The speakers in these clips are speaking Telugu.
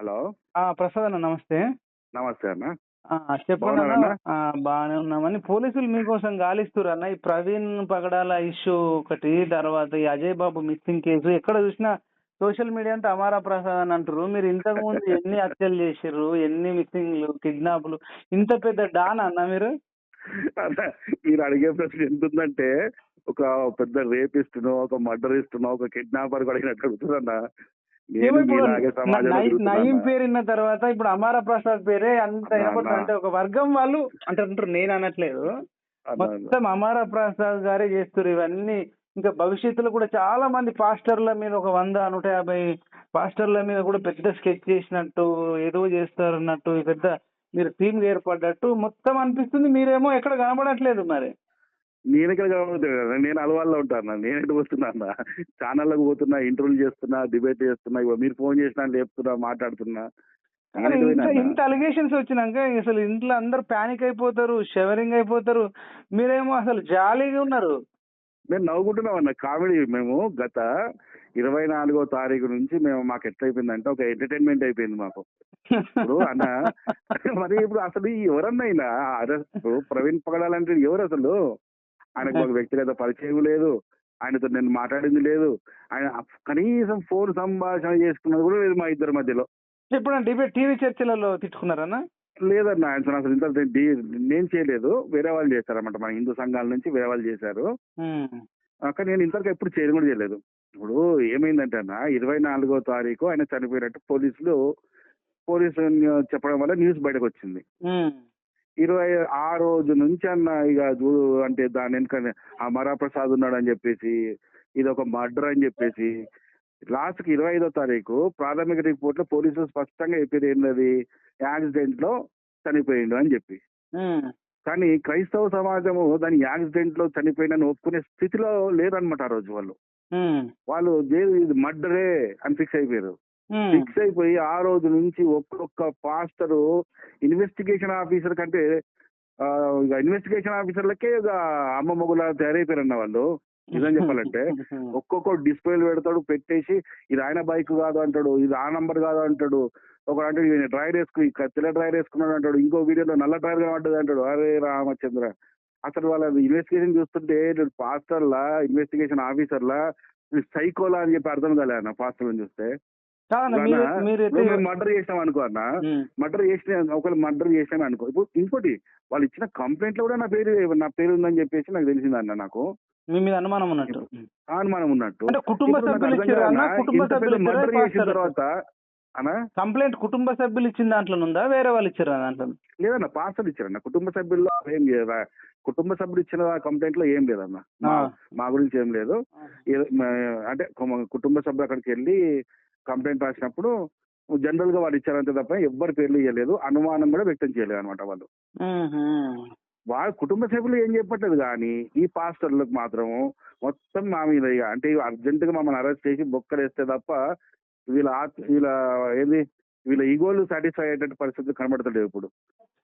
హలో. ఆ, ప్రసాద్ అన్న నమస్తే. నమస్తే అన్న. చెప్పండి అన్న? బాగానే ఉన్నామని పోలీసులు మీకోసం గాలిస్తున్నారు అన్న ఈ ప్రవీణ్ పగడాల ఇష్యూ ఒకటి తర్వాత ఈ అజయ్ బాబు మిస్సింగ్ కేసు. ఎక్కడ చూసినా సోషల్ మీడియా అంతా అమారా ప్రసాద్ అని అంటారు మీరు ఇంతకు ముందు ఎన్ని హత్యలు చేసిర్రు? ఎన్ని మిస్సింగ్లు కిడ్నాప్లు? ఇంత పెద్ద డాన్ అన్న మీరు? మీరు అడిగే ప్రశ్న ఎంత ఉందంటే ఒక పెద్ద రేపిస్తునో ఒక మర్డరిస్తునో ఒక కిడ్నాపర్ కూడా అడిగినట్టు అడుగుతుందన్న. నయీం. పేరు విన్న తర్వాత ఇప్పుడు అమారా ప్రసాద్ పేరే అంత. అంటే ఒక వర్గం వాళ్ళు అంటే అంటారు నేను అనట్లేదు. మొత్తం అమారా ప్రసాద్ గారే చేస్తారు ఇవన్నీ ఇంకా భవిష్యత్తులో కూడా చాలా మంది పాస్టర్ల మీద ఒక వంద నూట యాభై పాస్టర్ల మీద కూడా పెద్ద స్కెచ్ చేసినట్టు ఏదో చేస్తారు అన్నట్టు పెద్ద మీరు టీం ఏర్పడ్డట్టు మొత్తం అనిపిస్తుంది మీరేమో ఎక్కడ కనబడట్లేదు మరి నేను ఇక్కడ కదా, నేను అలవాళ్ళలో ఉంటాను? నేను ఎటు వస్తున్నా అన్న ఛానళ్ళకు పోతున్నా ఇంటర్వ్యూ చేస్తున్నా డిబేట్ చేస్తున్నా ఇగో మీరు ఫోన్ చేసినా లేపుతున్నా మాట్లాడుతున్నా. ఇంత అలిగేషన్స్ వచ్చినాక అసలు ఇంట్లో అందరు పానిక్ అయిపోతారు షవరింగ్ అయిపోతారు. మీరేమో అసలు జాలీగా ఉన్నారు. మేము నవ్వుకుంటున్నాం అన్న కామెడీ మేము గత ఇరవై నాలుగో తారీఖు నుంచి మేము మాకు ఎట్లయిపోయిందంటే ఒక ఎంటర్టైన్మెంట్ అయిపోయింది మాకు. ఇప్పుడు అన్న మరి ఇప్పుడు అసలు ఈ ఎవరన్నా అయినా అరెస్ట్ ప్రవీణ్ పగడాలంటే ఎవరు అసలు? ఆయనకు ఒక వ్యక్తిగత పరిచయం లేదు. ఆయనతో నేను మాట్లాడింది లేదు. ఆయన కనీసం ఫోన్ సంభాషణ చేసుకున్నది కూడా లేదు మా ఇద్దరి మధ్యలో. ఎప్పుడన్నా డిబేట్ టీవీ చర్చలలో తిట్టుకున్నారన్నా? లేదన్న ఆయన అసలు ఇంత నేను చేయలేదు. వేరే వాళ్ళు చేశారన్నమాట మన హిందూ సంఘాల నుంచి వేరే వాళ్ళు చేశారు. అక్కడ నేను ఇంతవరకు ఎప్పుడు చేయడం కూడా చేయలేదు. ఇప్పుడు ఏమైందంటే అన్న ఇరవై నాలుగో తారీఖు ఆయన చనిపోయినట్టు పోలీసులు పోలీసు చెప్పడం వల్ల న్యూస్ బయటకు వచ్చింది. ఇరవై ఆ రోజు నుంచి అన్న ఇక చూడు అంటే దాని వెనుక అమరా ప్రసాద్ ఉన్నాడు అని చెప్పేసి ఇది ఒక మర్డర్ అని చెప్పేసి లాస్ట్కి ఇరవై ఐదో తారీఖు ప్రాథమిక రిపోర్ట్లో పోలీసులు స్పష్టంగా చెప్పేది ఏంటది యాక్సిడెంట్లో చనిపోయిండు అని చెప్పి. కానీ క్రైస్తవ సమాజము దాని యాక్సిడెంట్లో చనిపోయిందని ఒప్పుకునే స్థితిలో లేదనమాట ఆ రోజు వాళ్ళు. వాళ్ళు ఇది మర్డరే అని ఫిక్స్ అయిపోయారు. ఫిక్స్ అయిపోయి ఆ రోజు నుంచి ఒక్కొక్క పాస్టరు ఇన్వెస్టిగేషన్ ఆఫీసర్ కంటే ఇన్వెస్టిగేషన్ ఆఫీసర్లకే ఇక అమ్మ మొగుల తయారైపోయారన్న వాళ్ళు. నిజం చెప్పాలంటే ఒక్కొక్క డిస్ప్లేలు పెడతాడు పెట్టేసి ఇది ఆయన బైక్ కాదు అంటాడు ఇది ఆ నంబర్ కాదు అంటాడు ఒక అంటే డ్రైవర్ వేసుకుని తెల్ల డ్రైవర్ వేసుకున్నాడు అంటాడు ఇంకో వీడియోలో నల్ల డ్రైవర్ కనబడ్డది అంటాడు. అరే రామచంద్ర అసలు వాళ్ళ ఇన్వెస్టిగేషన్ చూస్తుంటే పాస్టర్లా ఇన్వెస్టిగేషన్ ఆఫీసర్లా సైకోలా అని చెప్పి అర్థం కాలే అన్న పాస్టర్లను చూస్తే. మర్డర్ చేసాం అనుకో అన్న. మర్డర్ చేసిన ఒకవేళ మర్డర్ చేసాను అనుకో. ఇప్పుడు ఇంకోటి వాళ్ళు ఇచ్చిన కంప్లైంట్లో కూడా నా పేరు నా పేరు ఉందని చెప్పేసి నాకు తెలిసింది అన్న నాకు. మీ మీద అనుమానం ఉన్నట్టు. అనుమానం ఉన్నట్టు. అంటే కుటుంబ సభ్యులు? మర్డర్ చేసిన తర్వాత కంప్లైంట్ కుటుంబ సభ్యులు ఇచ్చిన దాంట్లో ఉందా వేరే వాళ్ళు ఇచ్చారా దాంట్లో? లేదన్న పాస్టర్ ఇచ్చారన్న. కుటుంబ సభ్యుల్లో ఏం లేదా కుటుంబ సభ్యులు ఇచ్చిన కంప్లైంట్లో ఏం లేదన్న. మా- గురించి ఏం లేదు. అంటే కుటుంబ సభ్యులు అక్కడికి వెళ్ళి కంప్లైంట్ రాసినప్పుడు జనరల్గా వాళ్ళు ఇచ్చారంతే తప్ప ఎవ్వరి పేర్లు ఇవ్వలేదు అనుమానం కూడా వ్యక్తం చేయలేదు అనమాట వాళ్ళు. వాళ్ళ కుటుంబ సభ్యులు ఏం చెప్పట్లేదు కానీ ఈ పాస్టర్లకు మాత్రం మొత్తం మా మీద అంటే అర్జెంట్గా మమ్మల్ని అరెస్ట్ చేసి బొక్కలేస్తే తప్ప వీళ్ళ ఆత్- వీళ్ళ ఏంది వీళ్ళ ఈగోలు సాటిస్ఫై అయ్యేటట్టు పరిస్థితులు కనబడతలేవు ఇప్పుడు.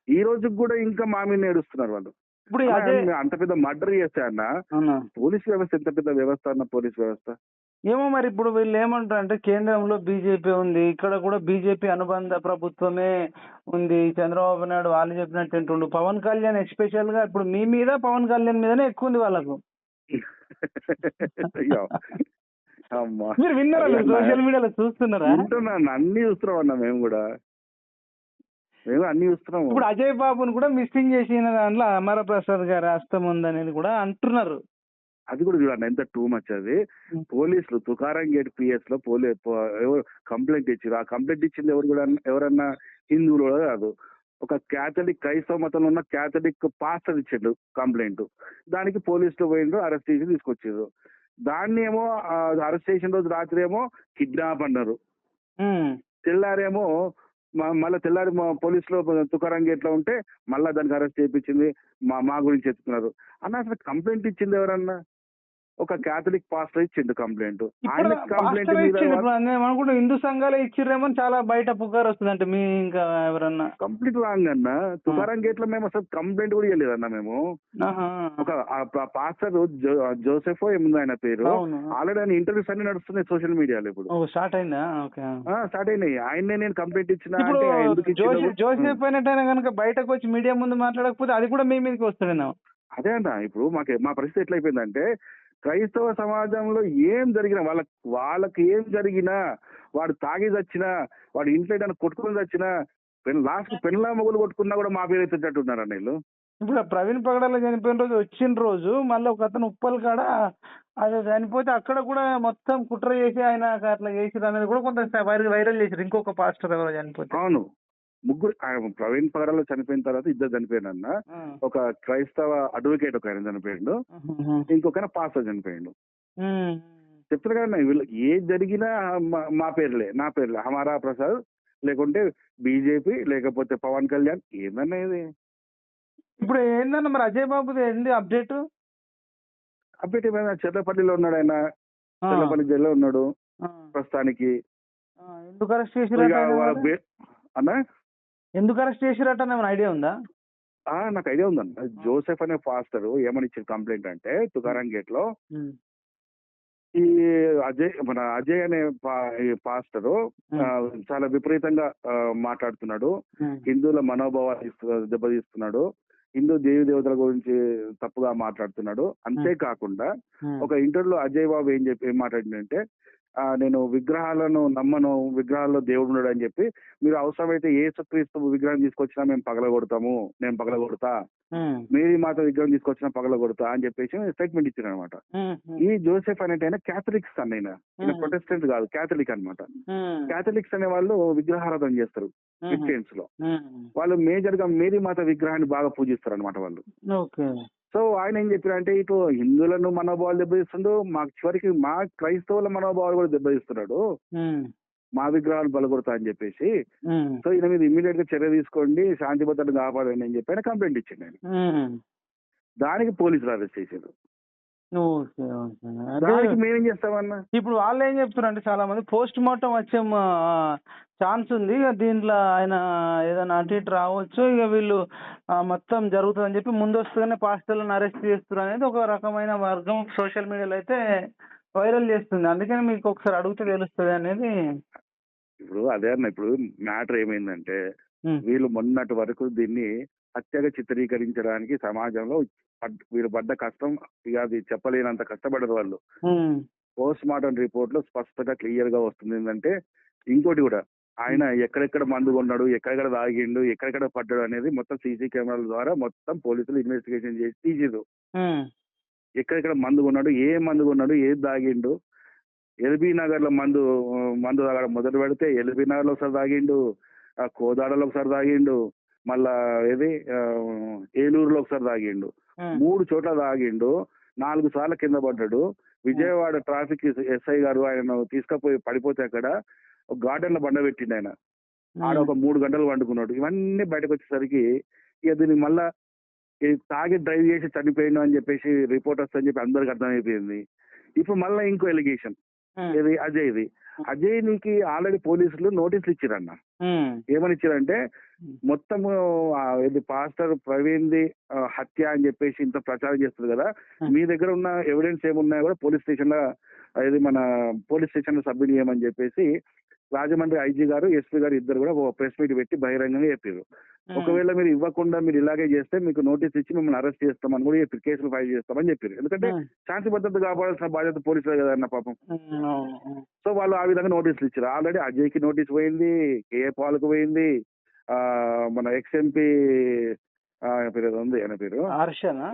ఈ రోజుకి కూడా ఇంకా మా మీద ఏడుస్తున్నారు వాళ్ళు. ఇప్పుడు అంత పెద్ద మర్డర్ చేస్తే అన్న పోలీస్ వ్యవస్థ ఎంత పెద్ద వ్యవస్థ అన్న పోలీస్ వ్యవస్థ? ఏమో మరి ఇప్పుడు వీళ్ళు ఏమంటారు అంటే కేంద్రంలో బీజేపీ ఉంది ఇక్కడ కూడా బీజేపీ అనుబంధ ప్రభుత్వమే ఉంది. చంద్రబాబు నాయుడు వాళ్ళు చెప్పినట్టు వింటుండు. పవన్ కళ్యాణ్ ఎస్పెషల్గా ఇప్పుడు మీ మీద పవన్ కళ్యాణ్ మీదనే ఎక్కువ ఉంది వాళ్ళకు. మీరు విన్నారా సోషల్ మీడియాలో చూస్తున్నారా? వింటున్నాను అన్ని చూస్తున్నాం అన్న మేము కూడా. మేము అన్ని చూస్తున్నాము. ఇప్పుడు అజయ్ బాబుని కూడా మిస్సింగ్ చేసిన దాంట్లో అమర ప్రసాద్ గారి హస్తం ఉందనేది కూడా అంటున్నారు. అది కూడా చూడండి ఎంత టూ మచ్ అది. పోలీసులు తుకారం గేట్ పిఎస్లో పోలీ ఎవరు కంప్లైంట్ ఇచ్చారు ఆ కంప్లైంట్ ఇచ్చింది ఎవరు కూడా ఎవరన్నా హిందువులు కాదు. ఒక క్యాథలిక్ క్రైస్తవ మతంలో ఉన్న క్యాథలిక్ పాస్టర్ ఇచ్చిండు కంప్లైంట్. దానికి పోలీసులు పోయిండ్రు అరెస్ట్ చేసి తీసుకొచ్చారు దాన్ని ఏమో అరెస్ట్ చేసిన రోజు రాత్రి ఏమో కిడ్నాప్ అన్నారు. తెల్లారేమో మళ్ళా తెల్లారి మా పోలీసులో తుకారం గేట్లో ఉంటే మళ్ళా దానికి అరెస్ట్ చేయించింది మా మా గురించి చెప్తున్నారు. అన్న అసలు కంప్లైంట్ ఇచ్చింది ఎవరన్నా? ఒక క్యాథలిక్ పాస్టర్ ఇచ్చిండు కంప్లైంట్ ఆయన కంప్లైంట్ అనుకుంటా హిందూ సంఘాలే ఇచ్చిర్రేమో చాలా బయట పుకారు వస్తుంది అంటే మీ ఇంకా ఎవరన్నా. కంప్లీట్ రాంగ్ అన్న తుకారం గేట్లో మేము అసలు కంప్లైంట్ కూడా ఇవ్వలేదన్న మేము. ఒక పాస్టర్ జోసెఫ్ ఏముంది ఆయన పేరు? ఆల్రెడీ ఆయన ఇంటర్వ్యూస్ అన్ని నడుస్తున్నాయి సోషల్ మీడియాలో ఇప్పుడు. స్టార్ట్ అయిందా? స్టార్ట్ అయినాయి. ఆయన్నే నేను కంప్లైంట్ ఇచ్చిన జోసెఫ్ అయినట్టయినా కనుక బయటకు వచ్చి మీడియా ముందు మాట్లాడకపోతే అది కూడా మీ మీదకి వస్తుందేమో అదే అన్న ఇప్పుడు మాకు మా పరిస్థితి ఎట్లా అయిపోయిందంటే క్రైస్తవ సమాజంలో ఏం జరిగినా వాళ్ళ వాళ్ళకి ఏం జరిగినా వాడు తాగి చచ్చినా వాడు ఇంట్లో ఏదైనా కొట్టుకుని చచ్చినా పెన్ లాస్ట్ పెన్లా మొగులు కొట్టుకున్నా కూడా మా పేరు ఎత్తున్నట్టున్నారు వీళ్ళు ఇప్పుడు ప్రవీణ్ పగడాల చనిపోయిన రోజు వచ్చిన రోజు మళ్ళీ ఒక అతను ఉప్పల్ కాడ అది చనిపోతే అక్కడ కూడా మొత్తం కుట్ర చేసి ఆయన అట్లా చేసిరు అనేది కూడా కొంత వైరల్ వైరల్ చేసారు ఇంకొక పాస్టర్ ఎవరో చనిపోతే. అవును. ముగ్గురు ఆయన ప్రవీణ్ పగడాలో చనిపోయిన తర్వాత ఇద్దరు చనిపోయినన్న ఆ. ఒక క్రైస్తవ అడ్వకేట్ ఒక ఆయన చనిపోయిండు. ఇంకొక పాస్టర్ చనిపోయిండు. చెప్తారు కదా వీళ్ళు ఏ జరిగినా మా- పేర్లే నా పేర్లే. హమారా ప్రసాద్ లేకుంటే బీజేపీ లేకపోతే పవన్ కళ్యాణ్ ఏమన్నా ఇది? ఇప్పుడు ఏందన్న మరి అజయ్ బాబుది ఏంది అప్డేట్? అప్పటి ఏమైనా? చెర్లపల్లిలో ఉన్నాడు ఆయన. చెర్లపల్లి జైల్లో ఉన్నాడు ప్రస్తుతానికి. ఎందుకు అరెస్ట్ అన్న? ఎందుకు అరెస్ట్ చేసిరట ఏమైనా ఐడియా ఉందా? ఆ, నాకు ఐడియా ఉందన్న జోసెఫ్ అనే పాస్టర్ ఏమని ఇచ్చిన కంప్లైంట్ అంటే తుకారం గేట్లో. ఈ అజయ్ మన అజయ్ అనే పాస్టరు చాలా విపరీతంగా మాట్లాడుతున్నాడు. హిందువుల మనోభావాలు దెబ్బతీస్తున్నాడు. హిందూ దేవి దేవతల గురించి తప్పుగా మాట్లాడుతున్నాడు. అంతేకాకుండా. ఒక ఇంటర్వ్యూలో అజయ్ బాబు ఏం చెప్పి ఏం మాట్లాడిందంటే నేను విగ్రహాలను నమ్మను విగ్రహాల్లో దేవుడు ఉన్నాడు అని చెప్పి మీరు అవసరమైతే ఏ క్రీస్తు విగ్రహం తీసుకొచ్చినా మేము పగలగొడతాము నేను పగలగొడతా. మేరీ మాత విగ్రహం తీసుకొచ్చినా పగలగొడతా అని చెప్పేసి స్టేట్మెంట్ ఇచ్చారు అనమాట. ఈ జోసెఫ్ అనేట ఆయన క్యాథలిక్స్ Hmm. ప్రొటెస్టెంట్ కాదు క్యాథలిక్ అన్నమాట ఉమ్. క్యాథలిక్స్ అనే వాళ్ళు విగ్రహారాధన చేస్తారు. క్రిస్టియన్స్లో. వాళ్ళు మేజర్గా మేరీ మాత విగ్రహాన్ని బాగా పూజిస్తారు అనమాట వాళ్ళు ఓకే సో ఆయన ఏం చెప్పారంటే ఇటు హిందువులను మనోభావాలు దెబ్బతీస్తుండు మాకు చివరికి మా క్రైస్తవుల మనోభావాలు కూడా దెబ్బతీస్తున్నాడు. మా విగ్రహాలు బలగొడతా అని చెప్పేసి. సో ఈయన మీద ఇమీడియట్గా చర్య తీసుకోండి శాంతి భద్రతను కాపాడండి అని చెప్పి ఆయన కంప్లైంట్ ఇచ్చిండు ఆయన. దానికి పోలీసులు అరెస్ట్ చేశారు ఓకే ఓకే. అదే దానికి మేమేం చేస్తామన్నా? ఇప్పుడు వాళ్ళు ఏం చెప్తున్నారు అంటే చాలా మంది పోస్ట్ మార్టం వచ్చే ఛాన్స్ ఉంది. ఇక దీంట్లో ఆయన ఏదైనా అటు ఇటు రావచ్చు. ఇక వీళ్ళు ఆ, మొత్తం జరుగుతుందని చెప్పి ముందస్తుగానే పాస్టర్లను అరెస్ట్ చేస్తారు అనేది ఒక రకమైన వర్గం సోషల్ మీడియాలో అయితే వైరల్ చేస్తుంది. అందుకని మీకు ఒకసారి అడిగితే తెలుస్తుంది అనేది. ఇప్పుడు అదే అన్న ఇప్పుడు మ్యాటర్ ఏమైందంటే ఉమ్, వీళ్ళు మొన్నటి వరకు దీన్ని హత్యగా చిత్రీకరించడానికి సమాజంలో వీళ్ళు పడ్డ కష్టం ఇక అది చెప్పలేనంత కష్టపడరు వాళ్ళు. పోస్ట్ మార్టం రిపోర్ట్లో స్పష్టంగా క్లియర్గా వస్తుంది. ఏంటంటే ఇంకోటి కూడా ఆయన ఎక్కడెక్కడ మందు కొన్నాడు ఎక్కడెక్కడ తాగిండు ఎక్కడెక్కడ పడ్డాడు అనేది మొత్తం సీసీ కెమెరాల ద్వారా మొత్తం పోలీసులు ఇన్వెస్టిగేషన్ చేసి తీసిరు ఉమ్, ఎక్కడెక్కడ మందు కొన్నాడు ఏ మందు కొన్నాడు ఏది తాగిండు ఎల్బీ నగర్లో మందు మందు తాగడం మొదలు పెడితే ఎల్బీ నగర్లో ఒకసారి తాగిండు ఆ కోదాడలో ఒకసారి తాగిండు మళ్ళా ఏది? ఏలూరులో ఒకసారి తాగిండు. మూడు చోట్ల తాగిండు. నాలుగు సార్లు కింద పడ్డాడు. విజయవాడ ట్రాఫిక్ ఎస్ఐ గారు ఆయన తీసుకుపోయి పడిపోతే అక్కడ ఒక గార్డెన్లో బండ పెట్టిండు ఆయన. ఆడ ఒక మూడు గంటలు వండుకున్నాడు ఇవన్నీ బయటకు వచ్చేసరికి ఇక దీనికి మళ్ళా తాగి డ్రైవ్ చేసి చనిపోయిండు అని చెప్పేసి రిపోర్టర్స్ అని చెప్పి అందరికి అర్థమైపోయింది. ఇప్పుడు మళ్ళీ ఇంకో ఎలిగేషన్. ఇది అజయ్ ఇది అజయ్ నీకి ఆల్రెడీ పోలీసులు నోటీసులు ఇచ్చిరన్న. ఏమని ఇచ్చారంటే మొత్తము ఇది పాస్టర్ ప్రవీణ్ ది హత్య అని చెప్పేసి ఇంత ప్రచారం చేస్తుంది కదా. మీ దగ్గర ఉన్న ఎవిడెన్స్ ఏమున్నాయో కూడా పోలీస్ స్టేషన్లో ఇది మన పోలీస్ స్టేషన్లో సబ్మిట్ చేయమని చెప్పేసి రాజమండ్రి ఐజీ గారు ఎస్పీ గారు ఇద్దరు కూడా ఒక ప్రెస్ మీట్ పెట్టి బహిరంగంగా చెప్పారు ఒకవేళ మీరు ఇవ్వకుండా మీరు ఇలాగే చేస్తే మీకు నోటీస్ ఇచ్చి మిమ్మల్ని అరెస్ట్ చేస్తామని కూడా చెప్పారు కేసులు ఫైల్ చేస్తామని చెప్పారు ఎందుకంటే శాంతి భద్రత కాపాడాల్సిన బాధ్యత పోలీసులే కదా అన్న పాపం. సో వాళ్ళు ఆ విధంగా నోటీసులు ఇచ్చారు ఆల్రెడీ అజయ్కి నోటీస్ పోయింది కేఏ పాల్కు పోయింది ఆ మన ఎక్స్ఎంపీ పేరు ఏదో ఉంది ఆయన పేరు?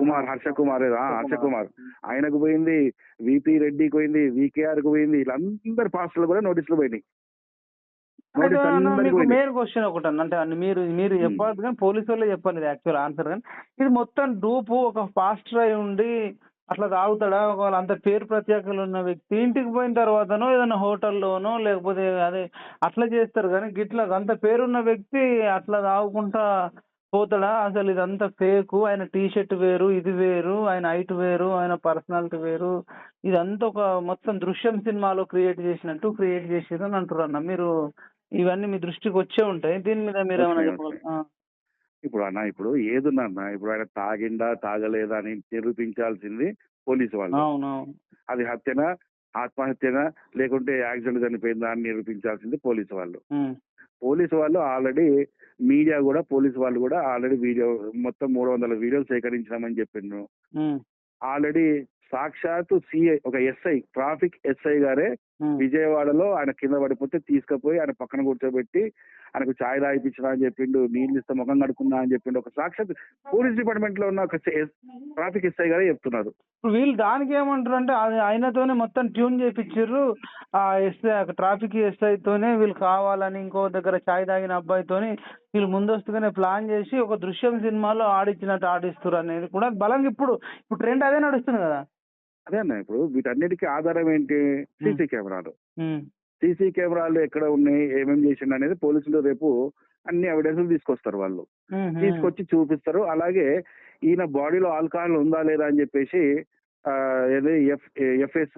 కుమార్ హర్ష కుమార్ హర్ష కుమార్. ఆయనకు పోయింది విపి రెడ్డికి పోయింది వికేఆర్కు పోయింది వీళ్ళందరి పాస్టర్లు కూడా నోటీసులు పోయినాయి అయితే నోటీస్ అన్న, అందరికి మీకు క్వశ్చన్ ఒకటి అన్న అంటే మీరు మీరు. చెప్పాలి కానీ పోలీసు వాళ్ళే చెప్పాలి యాక్చువల్ ఆన్సర్ కానీ. ఇది మొత్తం డూపు ఒక పాస్టర్ అయి ఉండి అట్లా తాగుతాడా? ఒకవేళ అంత పేరు ప్రత్యేకలు ఉన్న వ్యక్తి ఇంటికి పోయిన తర్వాతనో ఏదైనా హోటల్లోనో లేకపోతే అదే అట్లా చేస్తారు కానీ గిట్లా అంత పేరున్న వ్యక్తి అట్లా తాగుకుంటా పోతాడా? అసలు ఇదంతా ఫేక్ ఆయన టీ షర్ట్ వేరు ఇది వేరు ఆయన హైట్ వేరు ఆయన పర్సనాలిటీ వేరు. ఇదంతా ఒక మొత్తం దృశ్యం సినిమాలో క్రియేట్ చేసినట్టు క్రియేట్ చేసారు అని అంటారు అన్న. మీరు ఇవన్నీ మీ దృష్టికి వచ్చే ఉంటాయి. దీని మీద మీరు ఏమైనా చెప్పగలరా. ఇప్పుడు అన్న ఇప్పుడు ఏదున్నా అన్న ఇప్పుడు ఆయన తాగిండా తాగలేదా అని నిరూపించాల్సింది పోలీసు వాళ్ళు. అవునవును. అది హత్యనా ఆత్మహత్యనా లేకుంటే యాక్సిడెంట్ చనిపోయిందా అని నిరూపించాల్సింది పోలీసు వాళ్ళు. ఉమ్, పోలీసు వాళ్ళు ఆల్రెడీ మీడియా కూడా పోలీసు వాళ్ళు కూడా ఆల్రెడీ వీడియో మొత్తం మూడు వందల వీడియోలు సేకరించామని చెప్పిండ్రు. ఉమ్, ఆల్రెడీ సాక్షాత్తు సిఐ ఒక ఎస్ఐ ట్రాఫిక్ ఎస్ఐ గారే విజయవాడలో ఆయన కింద పడిపోతే తీసుకుపోయి ఆయన పక్కన కూర్చోబెట్టి ఆయనకు ఛాయ్ తాగిపించినా అని చెప్పిండు నీళ్ళు ఇస్తే ముఖం కడుక్కున్నా అని చెప్పిండు. ఒక సాక్షాత్ పోలీస్ డిపార్ట్మెంట్లో ఉన్న ఒక ట్రాఫిక్ ఎస్ఐ గారే చెప్తున్నారు. ఇప్పుడు వీళ్ళు దానికి ఏమంటారు అంటే ఆయనతోనే మొత్తం ట్యూన్ చేపించారు ఆ ఎస్ఐ ట్రాఫిక్ ఎస్ఐ తోనే వీళ్ళు కావాలని ఇంకో దగ్గర చాయ్ తాగిన అబ్బాయితోని వీళ్ళు ముందస్తుగానే ప్లాన్ చేసి ఒక దృశ్యం సినిమాలో ఆడిచ్చినట్టు ఆడిస్తారు అనేది కూడా బలంగా ఇప్పుడు ఇప్పుడు ట్రెండ్ అదే నడుస్తుంది కదా. అదే అన్న ఇప్పుడు వీటన్నిటికీ ఆధారం ఏంటి? సీసీ కెమెరాలు. సీసీ కెమెరాలు ఎక్కడ ఉన్నాయి? ఏమేమి చేసిండు అనేది పోలీసులు రేపు అన్ని ఎవిడెన్స్ తీసుకొస్తారు వాళ్ళు. తీసుకొచ్చి చూపిస్తారు. అలాగే ఈయన బాడీలో ఆల్కహాల్ ఉందా లేదా అని చెప్పేసి ఆ, ఏది F FS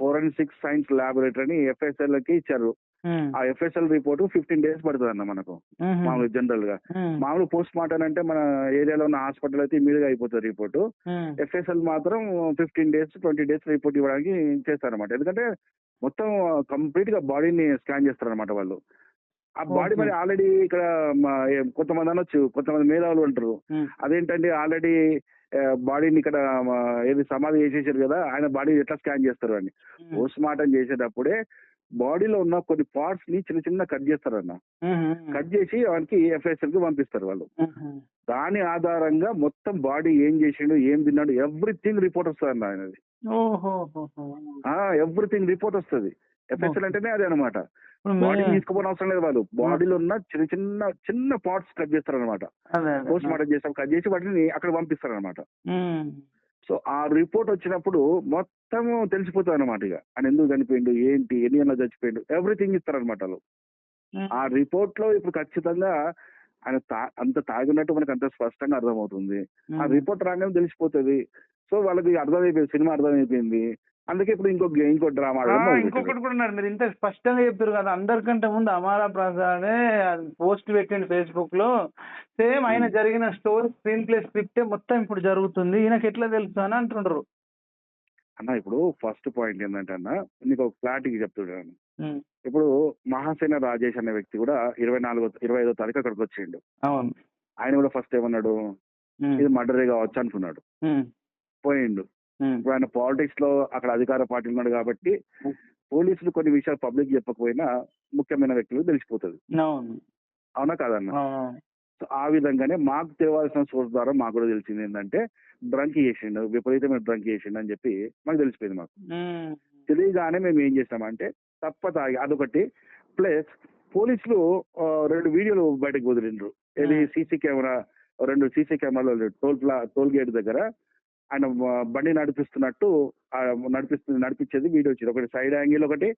forensic science laboratory అని FSL కి ఇచ్చారు. ఆ ఎఫ్ఎస్ఎల్ రిపోర్ట్ ఫిఫ్టీన్ డేస్ పడుతుంది అన్న మనకు మామూలు జనరల్గా మామూలు పోస్ట్ మార్టం అంటే మన ఏరియాలో ఉన్న హాస్పిటల్ అయితే ఇమీడియట్గా అయిపోతుంది రిపోర్ట్. ఎఫ్ఎస్ఎల్ మాత్రం fifteen days twenty days report ఇవ్వడానికి చేస్తారన్నమాట. ఎందుకంటే మొత్తం కంప్లీట్గా బాడీని స్కాన్ చేస్తారన్నమాట వాళ్ళు. ఆ బాడీ. మరి ఆల్రెడీ ఇక్కడ కొంతమంది అనొచ్చు కొంతమంది మేధావులు అంటారు. ఉమ్, అదేంటంటే ఆల్రెడీ బాడీని ఇక్కడ ఏది సమాధి చేసేసారు కదా ఆయన బాడీ ఎట్లా స్కాన్ చేస్తారు అని. పోస్ట్ మార్టం చేసేటప్పుడే బాడీలో ఉన్న కొన్ని పార్ట్స్ని చిన్న చిన్న కట్ చేస్తారన్న. కట్ చేసి వానికి ఎఫ్ఎస్ఎల్కి పంపిస్తారు వాళ్ళు. దాని ఆధారంగా మొత్తం బాడీ ఏం చేసిండు ఏం తిన్నాడు ఎవ్రీథింగ్ రిపోర్ట్ వస్తుంది అన్న ఆయనది. ఎవ్రీథింగ్ రిపోర్ట్ వస్తుంది. ఎఫ్ఎస్ఎల్ అంటేనే అదే అనమాట బాడీ తీసుకోపోయిన అవసరం లేదు వాళ్ళు. బాడీలో ఉన్న చిన్న చిన్న చిన్న పార్ట్స్ కట్ చేస్తారు అనమాట. పోస్ట్ మార్టం చేస్తాం కట్ చేసి వాటిని అక్కడ పంపిస్తారు అనమాట సో ఆ రిపోర్ట్ వచ్చినప్పుడు మొత్తం తెలిసిపోతుంది అనమాట ఇక ఆయన ఎందుకు చనిపోయిండు ఏంటి ఎన్ని గంటలకు చచ్చిపోయిండు ఎవ్రీథింగ్ ఇస్తారు అనమాట వాళ్ళు ఆ రిపోర్ట్లో ఇప్పుడు ఖచ్చితంగా ఆయన అంత తాగినట్టు మనకు అంత స్పష్టంగా అర్థమవుతుంది. ఆ. రిపోర్ట్ రాగానే తెలిసిపోతుంది. సో వాళ్ళకి అర్థమైపోయింది సినిమా అర్థమైపోయింది. అందుకే ఇప్పుడు ఇంకో ఇంకో డ్రామా ఇంకొకటి కూడా ఉన్నారు. మీరు ఇంత స్పష్టంగా చెప్పారు కదా అందరికంటే ముందు అమారా ప్రసాదే పోస్ట్ పెట్టిండు ఫేస్బుక్లో సేమ్ ఆయన జరిగిన స్టోరీ స్క్రీన్ ప్లే స్క్రిప్ట్ మొత్తం ఇప్పుడు జరుగుతుంది. ఈయనకి ఎట్లా తెలుసు అని అంటుండ్రు. అన్న ఇప్పుడు ఫస్ట్ పాయింట్ ఏంటంటే అన్న నీకు ఒక క్లారిటీకి చెప్తున్నాను ఇప్పుడు మహాసేన రాజేష్ అనే వ్యక్తి కూడా ఇరవై నాలుగో ఇరవై ఐదో తారీఖు అక్కడికి వచ్చిండు. అవును. ఆయన కూడా ఫస్ట్ ఏమన్నాడు? ఇది మర్డరే కావచ్చు అనుకున్నాడు పోయిండు. ఇప్పుడు ఆయన పాలిటిక్స్లో అక్కడ అధికార పార్టీ ఉన్నాడు కాబట్టి పోలీసులు కొన్ని విషయాలు పబ్లిక్ చెప్పకపోయినా ముఖ్యమైన వ్యక్తులకు తెలిసిపోతుంది. అవును. కాదన్న. సో ఆ విధంగానే మాకు తెలియాల్సిన సోర్స్ ద్వారా మాకు కూడా తెలిసింది ఏంటంటే డ్రంక్ చేసిండు విపరీతమైన డ్రంక్ చేసిండు అని చెప్పి మాకు తెలిసిపోయింది మాకు. తెలియగానే మేము ఏం చేసామంటే తప్ప తాగి అదొకటి ప్లస్ పోలీసులు రెండు వీడియోలు బయటకు వదిలిండ్రు. Hmm. సీసీ కెమెరా రెండు సీసీ కెమెరాలు టోల్ ప్లా టోల్ గేట్ దగ్గర ఆయన బండి నడిపిస్తున్నట్టు ఆ, నడిపిస్తు నడిపించేది వీడియో వచ్చింది. ఒకటి సైడ్ యాంగిల్ ఒకటి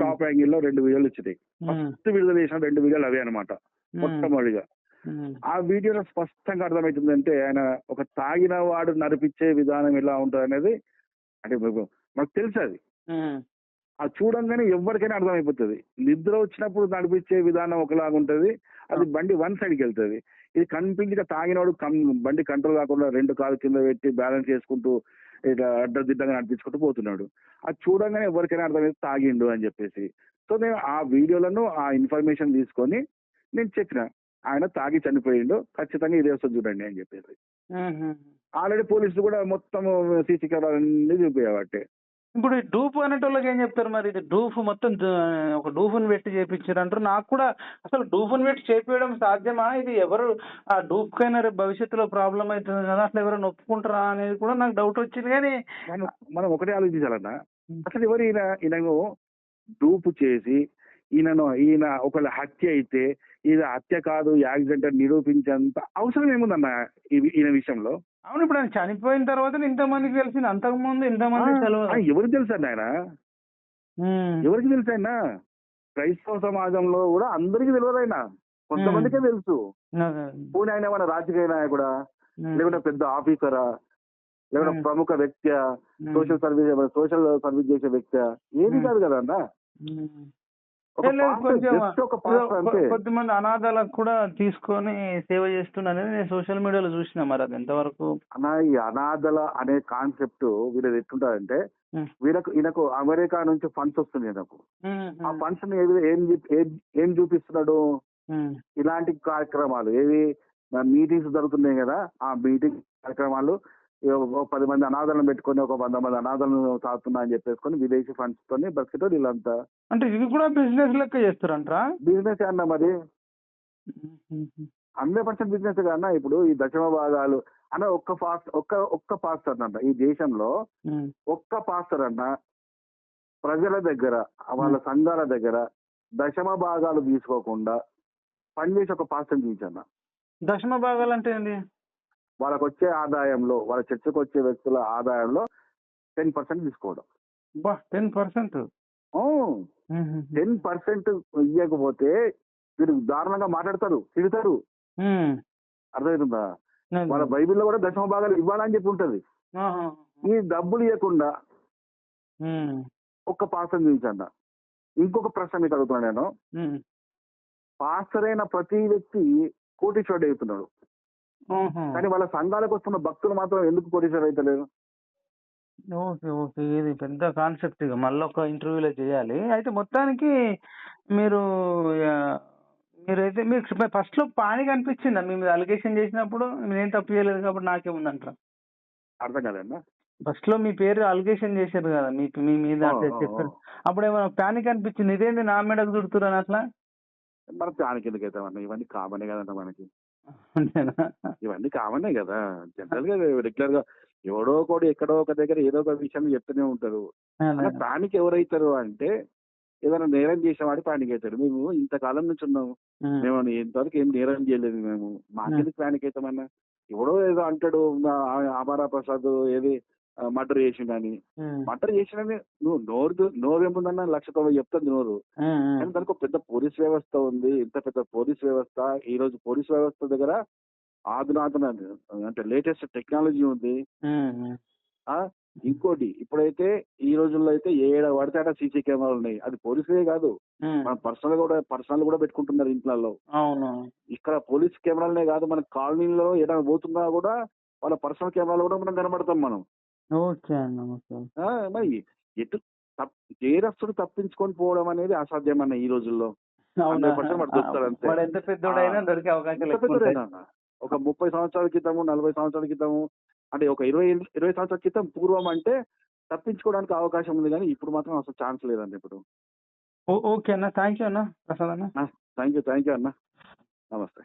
టాప్ యాంగిల్లో రెండు వీడియోలు వచ్చినాయి. ఫస్ట్ విడుదల చేసిన రెండు వీడియోలు అవే అనమాట మొట్టమొదటిగా. ఆ. వీడియోలో స్పష్టంగా అర్థమవుతుందంటే ఆయన ఒక తాగిన వాడు నడిపించే విధానం ఎలా ఉంటుంది అనేది అంటే మనకు తెలుసు అది ఆ చూడంగానే ఎవరికైనా అర్థమైపోతుంది. నిద్ర వచ్చినప్పుడు నడిపించే విధానం ఒకలాగా ఉంటది. అది బండి వన్ సైడ్కి వెళ్తుంది. ఇది గా తాగినవాడు బండి కంట్రోల్ కాకుండా రెండు కాలు కింద పెట్టి బ్యాలెన్స్ చేసుకుంటూ ఇట్లా అడ్డదిడ్డంగా నడిపించుకుంటూ పోతున్నాడు. అది చూడంగానే ఎవరికైనా అర్థమైతే తాగిండు అని చెప్పేసి. సో నేను ఆ వీడియోలను ఆ ఇన్ఫర్మేషన్ తీసుకొని నేను చెప్పిన. ఆయన తాగి చనిపోయిండు. ఖచ్చితంగా ఇదే వస్తుంది చూడండి అని చెప్పేసి. ఆల్రెడీ పోలీసులు కూడా మొత్తం సీసీ కెమెరాలన్నీ చూపించబట్టే ఇప్పుడు ఈ డూప్ అనేటోళ్ళకి ఏం చెప్తారు మరి? ఇది డూఫ్ మొత్తం ఒక డూఫ్ని పెట్టి చేపించారు అంటారు నాకు కూడా అసలు డూఫ్ని పెట్టి చేపించడం సాధ్యమా? ఇది ఎవరు ఆ డూప్ కైనా రేపు భవిష్యత్తులో ప్రాబ్లం అవుతుంది కదా అట్లా ఎవరైనా ఒప్పుకుంటారా అనేది కూడా నాకు డౌట్ వచ్చింది. కానీ మనం ఒకటే ఆలోచించాలన్నా. అసలు ఎవరు ఈయన ఈయనను డూపు చేసి ఈయనను ఈయన ఒకళ్ళ హత్య అయితే ఇది హత్య కాదు యాక్సిడెంట్ అని నిరూపించేంత అవసరం ఏముందన్న ఈ- ఈయన విషయంలో? అవును ఇప్పుడు ఆయన చనిపోయిన తర్వాత ఇంతమందికి తెలిసింది అంతకుముందు ఇంతమంది ఆ, తెలియదు ఎవరికి తెలుసు అండి ఆయన ఉమ్. ఎవరికి తెలుసు ఆయన క్రైస్తవ సమాజంలో కూడా అందరికీ తెలియదు ఆయన కొంతమందికే తెలుసు అదే. పోనీ ఆయన ఏమైనా రాజకీయ నాయకుడా ఉమ్. లేకుంటే పెద్ద ఆఫీసరా లేకుంటే Hmm. ప్రముఖ వ్యక్తి ఉమ్. సోషల్ సర్వీస్ సోషల్ సర్వీస్ చేసే వ్యక్తి ఏది Hmm. కాదు కదా అన్న ఉమ్. కొద్దిమంది అనాథాలకు కూడా తీసుకొని సేవ చేస్తున్నారని నేను సోషల్ మీడియాలో చూసిన మరి అది ఎంతవరకు? ఈ అనాథల అనే కాన్సెప్ట్ వీళ్ళది ఎట్లుంటారంటే. వీళ్ళకు ఈయనకు అమెరికా నుంచి ఫండ్స్ వస్తుంది ఉమ్, ఆ ఫండ్స్ ఏం ఏం- ఏం చూపిస్తున్నాడు? ఇలాంటి కార్యక్రమాలు ఏవి? మీటింగ్స్ జరుగుతున్నాయి కదా ఆ మీటింగ్ కార్యక్రమాలు పది మంది అనాథలను పెట్టుకొని ఒక వంద మంది అనాథలను తాగుతున్నా అని చెప్పేసుకొని విదేశీ ఫండ్స్ తోని బతికేటో వీళ్ళంతా అంటే ఇది కూడా బిజినెస్ లెక్క చేస్తారంటరా? బిజినెస్ అన్న మరి. హండ్రెడ్ పర్సెంట్ బిజినెస్ అన్న ఇప్పుడు ఈ దశమ భాగాలు. అన్న ఒక్క పాస్ ఒక్క ఒక్క పాస్టర్ అంట ఈ దేశంలో ఒక్క పాస్టర్ అన్న ప్రజల దగ్గర వాళ్ళ సంఘాల దగ్గర దశమ భాగాలు తీసుకోకుండా పనిచేసి ఒక పాస్టర్ చూపించన్న దశమ భాగాలు అంటే ఏంటి వాళ్ళకి వచ్చే ఆదాయంలో వాళ్ళ చర్చకు వచ్చే వ్యక్తుల ఆదాయంలో టెన్ పర్సెంట్ తీసుకోవడం. బా టెన్ పర్సెంట్? టెన్ పర్సెంట్ ఇవ్వకపోతే వీరు దారుణంగా మాట్లాడతారు తిడతారు. అర్థమవుతుందా వాళ్ళ బైబిల్లో కూడా దశమ భాగాలు ఇవ్వాలని చెప్పి ఉంటది. ఈ డబ్బులు ఇవ్వకుండా ఒక్క పాస్టర్ చూపించండి ఇంకొక ప్రశ్న మీకు అడుగుతున్నాను నేను. పాస్టర్ అయిన ప్రతి వ్యక్తి కోటీశ్వరుడు అవుతున్నాడు. కానీ వాళ్ళ సంఘాలకు వస్తున్న భక్తులు మాత్రం ఎందుకు కోటీశ్వరుడు అవుతలేరు ఓకే ఓకే. ఇది పెద్ద కాన్సెప్ట్ ఇక. మళ్ళీ ఒక ఇంటర్వ్యూలో చేయాలి. అయితే మొత్తానికి మీరు మీరైతే మీకు ఫస్ట్లో పాని కనిపించిందా? మీ మీద అలిగేషన్ చేసినప్పుడు? నేనేం తప్పు చేయలేదు కాబట్టి నాకేముందంటారా? అర్థం కాదన్నా ఫస్ట్లో మీ పేరు అలిగేషన్ చేశారు కదా మీ మీ మీద చెప్పారు. అప్పుడు ఏమైనా పానిక్ అనిపించింది ఇదేంటి నా మీదకు చుడుతురని అట్లా? మన దానికి ఎందుకు అవుతామన్నా ఇవన్నీ కామనే కదన్నా మనకి. ఇవన్నీ కామనే కదా. జనరల్గా రెగ్యులర్గా ఎవడో ఒకడు ఎక్కడో ఒక దగ్గర ఏదో ఒక విషయం చెప్తూనే ఉంటారు. అలా పానికి ఎవరైతారు అంటే ఏదైనా నేరం చేసేవాడు పానికి అవుతాడు మేము ఇంతకాలం నుంచి ఉన్నాము మేము ఇంతవరకు ఏం నేరం చేయలేదు మేము. మాకెందుకు పానికి అవుతామన్నా ఎవడో ఏదో అంటాడు అమారా ప్రసాద్ ఏది మర్డర్ చేసిండని ఉమ్, మర్డర్ చేసిండని నువ్వు నోరు నోరు ఏముందన్నా లక్ష తొంభై చెప్తుంది నోరు. కానీ దానికి ఒక పెద్ద పోలీస్ వ్యవస్థ ఉంది. ఇంత పెద్ద పోలీస్ వ్యవస్థ. ఈ రోజు పోలీస్ వ్యవస్థ దగ్గర ఆధునాతన అంటే లేటెస్ట్ టెక్నాలజీ ఉంది. ఇంకోటి ఇప్పుడైతే ఈ రోజుల్లో అయితే ఏడ పడితే ఆడ సీసీ కెమెరాలు ఉన్నాయి. అది పోలీసులే కాదు. మన పర్సనల్ కూడా పర్సనల్ కూడా పెట్టుకుంటున్నారు ఇంట్లో ఇక్కడ పోలీస్ కెమెరాలనే కాదు మన కాలనీలో ఏదైనా పోతున్నా కూడా వాళ్ళ పర్సనల్ కెమెరాలు కూడా మనం కనబడతాం మనం. ఓకే అన్న ఓకే ఆ, మరి ఎటు తప్- నేరస్తుడు తప్పించుకొని పోవడం అనేది అసాధ్యం అన్న ఈ రోజుల్లో. అవునా? 100% వాడు దొరుకుతాడు అంతే. వాడు ఎంత పెద్దోడైనా ఆ. దొరికే అవకాశాలు ఎంత ఎక్కువ ఉంటాయి. పెద్దదైనా అన్న. ఒక ముప్పై సంవత్సరాల క్రితము నలభై సంవత్సరాల క్రితము అంటే ఒక ఇరవై ఇరవై సంవత్సరాల క్రితం పూర్వం అంటే తప్పించుకోవడానికి అవకాశం ఉంది కానీ ఇప్పుడు మాత్రం అసలు ఛాన్స్ లేదండి ఇప్పుడు. ఓ- ఓకే అన్న. థ్యాంక్ యూ అన్న. ప్రసాద్ అన్న. థ్యాంక్ యూ థ్యాంక్ యూ అన్న. నమస్తే.